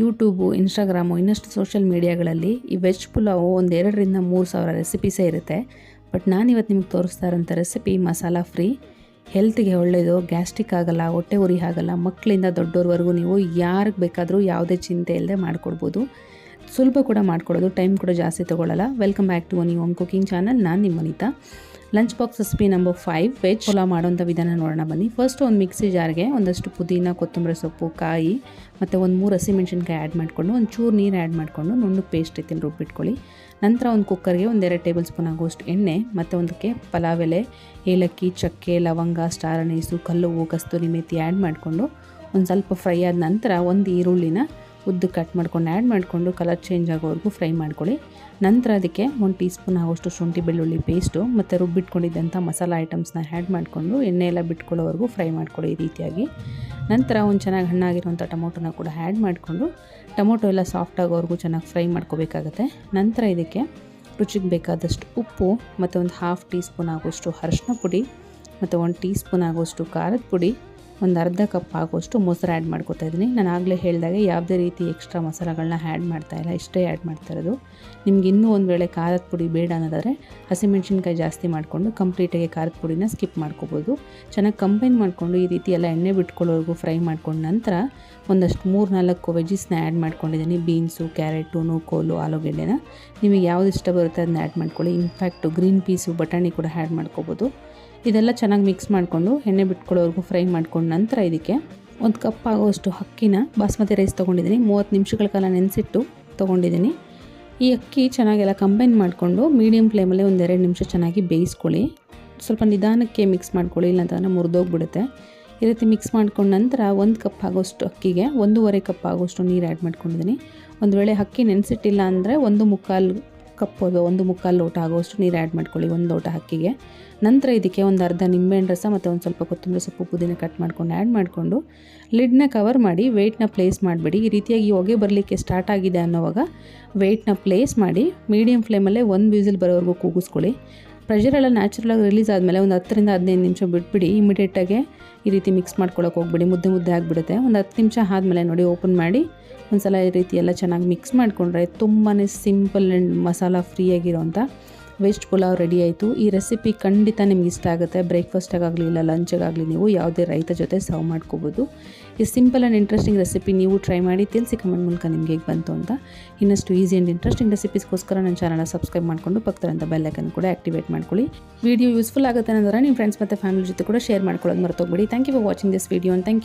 YouTube, Instagram, ಇನ್ನಷ್ಟು social ಮೀಡಿಯಾಗಳಲ್ಲಿ ಈ ವೆಜ್ ಪುಲಾವು ಒಂದು ಎರಡರಿಂದ ಮೂರು ಸಾವಿರ ರೆಸಿಪೀಸೇ ಇರುತ್ತೆ. ಬಟ್ ನಾನಿವತ್ತು ನಿಮ್ಗೆ ತೋರಿಸ್ತಾ ಇರೋಂಥ ರೆಸಿಪಿ, ಮಸಾಲ ಫ್ರೀ. ಹೆಲ್ತ್ಗೆ ಒಳ್ಳೆಯದು ಗ್ಯಾಸ್ಟ್ರಿಕ್ ಆಗಲ್ಲ, ಹೊಟ್ಟೆ ಉರಿ ಆಗಲ್ಲ, ಮಕ್ಕಳಿಂದ ದೊಡ್ಡೋರ್ವರೆಗೂ ನೀವು ಯಾರಿಗೆ ಬೇಕಾದರೂ ಯಾವುದೇ ಚಿಂತೆ ಇಲ್ಲದೆ ಮಾಡಿಕೊಡ್ಬೋದು. ಸುಲಭ ಕೂಡ ಮಾಡ್ಕೊಡೋದು, ಟೈಮ್ ಕೂಡ ಜಾಸ್ತಿ ತೊಗೊಳ್ಳಲ್ಲ. Welcome back to one home cooking channel. ನಾನು ನಿಮ್ಮ Anita lunch box recipe number five veg pulao ಮಾಡುವಂಥ ವಿಧಾನ ನೋಡೋಣ ಬನ್ನಿ. ಫಸ್ಟ್ ಒಂದು ಮಿಕ್ಸಿ ಜಾರ್ಗೆ ಒಂದಷ್ಟು ಪುದೀನ, ಕೊತ್ತಂಬರಿ ಸೊಪ್ಪು, ಕಾಯಿ, ಮತ್ತು ಒಂದು ಮೂರು ಹಸಿಮೆಣ್ಸಿನ್ಕಾಯಿ ಆ್ಯಡ್ ಮಾಡಿಕೊಂಡು ಒಂದು ಚೂರು ನೀರು ಆ್ಯಡ್ ಮಾಡಿಕೊಂಡು ನುಣ್ಣು ಪೇಸ್ಟ್ ರೀತಿಯಲ್ಲಿ ರುಬ್ಬಿಟ್ಕೊಳ್ಳಿ. ನಂತರ ಒಂದು ಕುಕ್ಕರ್ಗೆ ಒಂದೆರಡು ಟೇಬಲ್ ಸ್ಪೂನ್ ಆಗುವಷ್ಟು ಎಣ್ಣೆ, ಮತ್ತು ಒಂದಕ್ಕೆ ಪಲಾವ್ ಎಲೆ, ಏಲಕ್ಕಿ, ಚಕ್ಕೆ, ಲವಂಗ, ಸ್ಟಾರ್ ಅನೇಸು ಕಲ್ಲುವು, ಕಸ್ತೂರಿ ಮೇತಿ ಆ್ಯಡ್ ಮಾಡಿಕೊಂಡು ಒಂದು ಸ್ವಲ್ಪ ಫ್ರೈ ಆದ ನಂತರ ಒಂದು ಈರುಳ್ಳಿನ ಉದ್ದು ಕಟ್ ಮಾಡ್ಕೊಂಡು ಆ್ಯಡ್ ಮಾಡಿಕೊಂಡು ಕಲರ್ ಚೇಂಜ್ ಆಗೋವರೆಗೂ ಫ್ರೈ ಮಾಡ್ಕೊಳ್ಳಿ. ನಂತರ ಅದಕ್ಕೆ ಒಂದು ಟೀ ಸ್ಪೂನ್ ಆಗೋಷ್ಟು ಶುಂಠಿ ಬೆಳ್ಳುಳ್ಳಿ ಪೇಸ್ಟು ಮತ್ತು ರುಬ್ಬಿಟ್ಕೊಂಡಿದ್ದಂಥ ಮಸಾಲ ಐಟಮ್ಸ್ನ ಆ್ಯಡ್ ಮಾಡಿಕೊಂಡು ಎಣ್ಣೆ ಎಲ್ಲ ಬಿಟ್ಕೊಳ್ಳೋವರೆಗೂ ಫ್ರೈ ಮಾಡ್ಕೊಳ್ಳಿ ಈ ರೀತಿಯಾಗಿ. ನಂತರ ಒಂದು ಚೆನ್ನಾಗಿ ಹಣ್ಣಾಗಿರುವಂಥ ಟೊಮೊಟೊನ ಕೂಡ ಆ್ಯಡ್ ಮಾಡಿಕೊಂಡು ಟೊಮೊಟೊ ಎಲ್ಲ ಸಾಫ್ಟ್ ಆಗೋವರೆಗೂ ಚೆನ್ನಾಗಿ ಫ್ರೈ ಮಾಡ್ಕೋಬೇಕಾಗತ್ತೆ. ನಂತರ ಇದಕ್ಕೆ ರುಚಿಗೆ ಬೇಕಾದಷ್ಟು ಉಪ್ಪು ಮತ್ತು ಒಂದು ಹಾಫ್ ಟೀ ಸ್ಪೂನ್ ಆಗೋಷ್ಟು ಅರಶಿನ ಪುಡಿ ಮತ್ತು ಒಂದು ಟೀ ಸ್ಪೂನ್ ಆಗೋಷ್ಟು ಖಾರದ ಪುಡಿ ಒಂದು ಅರ್ಧ ಕಪ್ ಆಗೋಷ್ಟು ಮೊಸರು ಆ್ಯಡ್ ಮಾಡ್ಕೊತಾ ಇದ್ದೀನಿ. ನಾನು ಆಗಲೇ ಹೇಳಿದಾಗ ಯಾವುದೇ ರೀತಿ ಎಕ್ಸ್ಟ್ರಾ ಮಸಾಲೆಗಳನ್ನ ಆ್ಯಡ್ ಮಾಡ್ತಾಯಿಲ್ಲ ಇಷ್ಟೇ ಆ್ಯಡ್ ಮಾಡ್ತಾ ಇರೋದು. ನಿಮ್ಗೆ ಇನ್ನೂ ಒಂದು ವೇಳೆ ಖಾರದ ಪುಡಿ ಬೇಡ ಅನ್ನೋದಾದರೆ ಹಸಿಮೆಣ್ಸಿನ್ಕಾಯಿ ಜಾಸ್ತಿ ಮಾಡಿಕೊಂಡು ಕಂಪ್ಲೀಟಾಗಿ ಖಾರದ ಪುಡಿನ ಸ್ಕಿಪ್ ಮಾಡ್ಕೋಬೋದು. ಚೆನ್ನಾಗಿ ಕಂಬೈನ್ ಮಾಡಿಕೊಂಡು ಈ ರೀತಿ ಎಲ್ಲ ಎಣ್ಣೆ ಬಿಟ್ಕೊಳ್ಳೋವರೆಗೂ ಫ್ರೈ ಮಾಡ್ಕೊಂಡ ನಂತರ ಒಂದಷ್ಟು ಮೂರು ನಾಲ್ಕು ವೆಜಿಸ್ನ ಆ್ಯಡ್ ಮಾಡ್ಕೊಂಡಿದ್ದೀನಿ. ಬೀನ್ಸು ಕ್ಯಾರೆಟು ನೂಕೋಲು ಆಲೂಗೆಡ್ಡೆನ. ನಿಮಗೆ ಯಾವ್ದು ಇಷ್ಟ ಬರುತ್ತೆ ಅದನ್ನ ಆ್ಯಡ್ ಮಾಡ್ಕೊಳ್ಳಿ. ಇನ್ಫ್ಯಾಕ್ಟು ಗ್ರೀನ್ ಪೀಸು ಬಟಾಣಿ ಕೂಡ ಆ್ಯಡ್ ಮಾಡ್ಕೋಬೋದು. ಇದೆಲ್ಲ ಚೆನ್ನಾಗಿ ಮಿಕ್ಸ್ ಮಾಡಿಕೊಂಡು ಎಣ್ಣೆ ಬಿಟ್ಕೊಳ್ಳೋವರೆಗೂ ಫ್ರೈ ಮಾಡಿಕೊಂಡು ನಂತರ ಇದಕ್ಕೆ ಒಂದು ಕಪ್ ಆಗೋಷ್ಟು ಅಕ್ಕಿನ ಬಾಸ್ಮತಿ ರೈಸ್ ತೊಗೊಂಡಿದ್ದೀನಿ. ಮೂವತ್ತು ನಿಮಿಷಗಳ ಕಾಲ ನೆನೆಸಿಟ್ಟು ತೊಗೊಂಡಿದ್ದೀನಿ. ಈ ಅಕ್ಕಿ ಚೆನ್ನಾಗೆಲ್ಲ ಕಂಬೈನ್ ಮಾಡಿಕೊಂಡು ಮೀಡಿಯಮ್ ಫ್ಲೇಮಲ್ಲಿ ಒಂದೆರಡು ನಿಮಿಷ ಚೆನ್ನಾಗಿ ಬೇಯಿಸ್ಕೊಳ್ಳಿ. ಸ್ವಲ್ಪ ನಿಧಾನಕ್ಕೆ ಮಿಕ್ಸ್ ಮಾಡ್ಕೊಳ್ಳಿ ಇಲ್ಲಾಂತಂದರೆ ಮುರಿದೋಗ್ಬಿಡುತ್ತೆ. ಈ ರೀತಿ ಮಿಕ್ಸ್ ಮಾಡ್ಕೊಂಡ ನಂತರ ಒಂದು ಕಪ್ ಆಗೋಷ್ಟು ಅಕ್ಕಿಗೆ ಒಂದೂವರೆ ಕಪ್ ಆಗೋಷ್ಟು ನೀರು ಆ್ಯಡ್ ಮಾಡ್ಕೊಂಡಿದ್ದೀನಿ. ಒಂದು ವೇಳೆ ಅಕ್ಕಿ ನೆನೆಸಿಟ್ಟಿಲ್ಲ ಅಂದರೆ ಒಂದು ಮುಕ್ಕಾಲು ಕಪ್ ಒಂದು ಮುಕ್ಕಾಲು ಲೋಟ ಆಗೋಷ್ಟು ನೀರು ಆ್ಯಡ್ ಮಾಡ್ಕೊಳ್ಳಿ, ಒಂದು ಲೋಟ ಅಕ್ಕಿಗೆ. ನಂತರ ಇದಕ್ಕೆ ಒಂದು ಅರ್ಧ ನಿಂಬೆಹಣ್ಣು ರಸ ಮತ್ತು ಒಂದು ಸ್ವಲ್ಪ ಕೊತ್ತಂಬರಿ ಸೊಪ್ಪು ಪುದೀನ ಕಟ್ ಮಾಡ್ಕೊಂಡು ಆ್ಯಡ್ ಮಾಡಿಕೊಂಡು ಲಿಡ್ನ ಕವರ್ ಮಾಡಿ ವೆಯ್ಟ್ನ ಪ್ಲೇಸ್ ಮಾಡಿಬಿಡಿ. ಈ ರೀತಿಯಾಗಿ ಹೊಗೆ ಬರಲಿಕ್ಕೆ ಸ್ಟಾರ್ಟ್ ಆಗಿದೆ ಅನ್ನೋವಾಗ ವೆಯ್ಟ್ನ ಪ್ಲೇಸ್ ಮಾಡಿ ಮೀಡಿಯಂ ಫ್ಲೇಮಲ್ಲೇ ಒಂದು ಬ್ಯೂಸಲ್ ಬರೋವರೆಗೂ ಕೂಗಿಸ್ಕೊಳ್ಳಿ. ಪ್ರೆಷರೆಲ್ಲ ನ್ಯಾಚುರಲಾಗಿ ರಿಲೀಸ್ ಆದಮೇಲೆ ಒಂದು ಹತ್ತರಿಂದ ಹದಿನೈದು ನಿಮಿಷ ಬಿಟ್ಬಿಡಿ. ಇಮಿಡಿಯೇಟಾಗೆ ಈ ರೀತಿ ಮಿಕ್ಸ್ ಮಾಡ್ಕೊಳ್ಳೋಕೆ ಹೋಗ್ಬಿಡಿ. ಮುದ್ದೆ ಮುದ್ದೆ ಆಗಿಬಿಡುತ್ತೆ. ಒಂದು ಹತ್ತು ನಿಮಿಷ ಆದಮೇಲೆ ನೋಡಿ ಓಪನ್ ಮಾಡಿ ಒಂದು ಸಲ ಈ ರೀತಿ ಎಲ್ಲ ಚೆನ್ನಾಗಿ ಮಿಕ್ಸ್ ಮಾಡಿಕೊಂಡ್ರೆ ತುಂಬಾ ಸಿಂಪಲ್ ಆ್ಯಂಡ್ ಮಸಾಲ ಫ್ರೀ ಆಗಿರೋಂಥ ವೆಜ್ ಪುಲಾವ್ ರೆಡಿ ಆಯಿತು. ಈ ರೆಸಿಪಿ ಖಂಡಿತ ನಿಮ್ಗೆ ಇಷ್ಟ ಆಗುತ್ತೆ. ಬ್ರೇಕ್ಫಾಸ್ಟಾಗಲಿ ಇಲ್ಲ ಲಂಚಾಗಲಿ ನೀವು ಯಾವುದೇ ರೈತ ಜೊತೆ ಸರ್ವ್ ಮಾಡ್ಕೋಬೋದು. ಈ ಸಿಂಪಲ್ ಆ್ಯಂಡ್ ಇಂಟ್ರೆಸ್ಟಿಂಗ್ ರೆಸಿಪಿ ನೀವು ಟ್ರೈ ಮಾಡಿ ತಿಳಿಸಿ ಕಮೆಂಟ್ ಮೂಲಕ ನಿಮಗೆ ಹೇಗೆ ಬಂತು ಅಂತ. ಇನ್ನಷ್ಟು ಈಸಿ ಆ್ಯಂಡ್ ಇಂಟ್ರೆಸ್ಟಿಂಗ್ ರೆಸಿಪೀಸ್ಗೋಸ್ಕರ ನನ್ನ ಚಾನಲ್ನ ಸಬ್ಸ್ಕ್ರೈಬ್ ಮಾಡಿಕೊಂಡು ಪಕ್ಕದಂಥ ಬೆಲ್ಲೈಕನ್ ಕೂಡ ಆಕ್ಟಿವೇಟ್ ಮಾಡ್ಕೊಳ್ಳಿ. ವಿಡಿಯೋ ಯೂಸ್ಫುಲ್ ಆಗುತ್ತೆ ಅಂದರೆ ನಿಮ್ಮ ಫ್ರೆಂಡ್ಸ್ ಮತ್ತು ಫ್ಯಾಮಿಲಿ ಜೊತೆ ಕೂಡ ಶೇರ್ ಮಾಡ್ಕೊಳ್ಳೋದು ಮರ್ತೋಗ್ಬಿಡಿ. Thank you for watching this video thank you